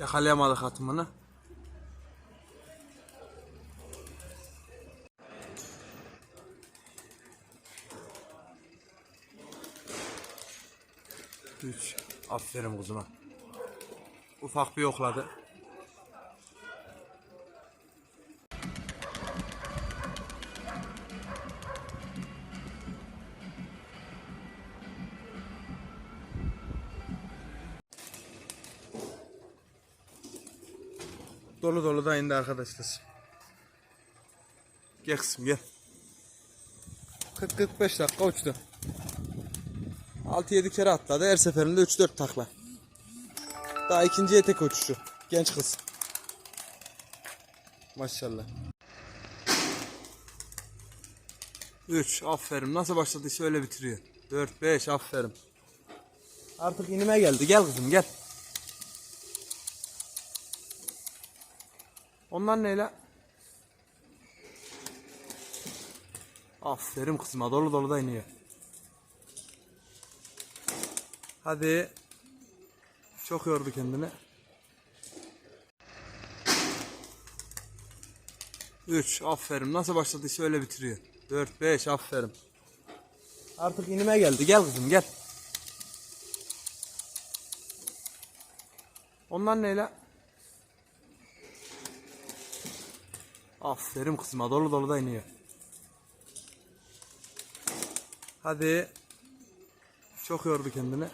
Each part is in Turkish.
Yakalayamadık atımını. Üç. Aferin kuzuma. Ufak bir yokladı. Dolu dolu da indi arkadaşlar. Gel kızım gel. 40-45 dakika uçtu. 6-7 kere atladı. Her seferinde 3-4 takla. Daha ikinci etek uçuşu. Genç kız. Maşallah. 3 aferin. Nasıl başladıysa öyle bitiriyor. 4 5 aferin. Artık inime geldi. Gel kızım gel. Onlar neyle? Aferin kızıma dolu dolu da iniyor. Hadi. Çok yordu kendini. 3 aferin. Nasıl başladıysa öyle bitiriyor. 4 5 aferin. Artık inime geldi. Gel kızım gel. Onlar neyle? Aferin kızıma dolu dolu da iniyor. Hadi. Çok yordu kendini.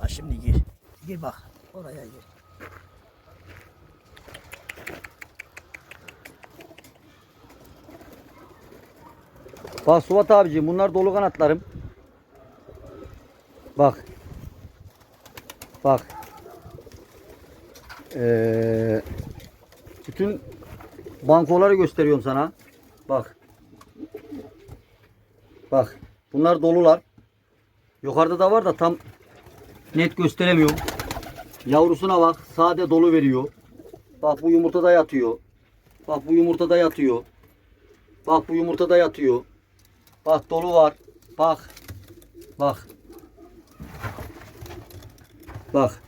Ha şimdi gir. Gir bak. Oraya gir. Bak Suat abiciğim bunlar dolu kanatlarım. Bak. Bak. Ee, bütün bankoları gösteriyorum sana. Bak. Bak. Bunlar dolular. Yukarıda da var da tam net gösteremiyorum. Yavrusuna bak. Sade dolu veriyor. Bak bu yumurtada yatıyor. Bak bu yumurtada yatıyor. Bak bu yumurtada yatıyor. Bak dolu var. Bak. Bak. Bak.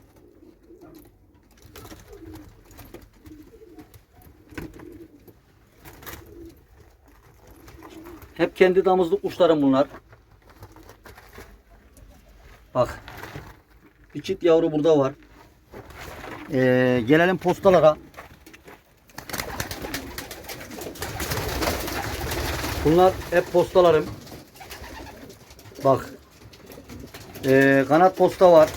Hep kendi damızlık kuşlarım bunlar. Bak. Bir çift yavru burada var. Ee, gelelim postalara. Bunlar hep postalarım. Bak. Ee, kanat posta var.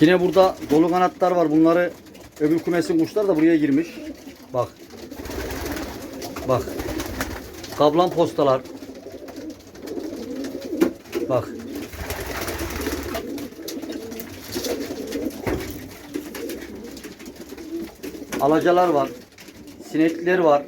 Yine burada dolu kanatlar var. Bunları öbür kümesin kuşlar da buraya girmiş. Bak. Bak. Kablan postalar. Bak. Alacalar var. Sinekliler var.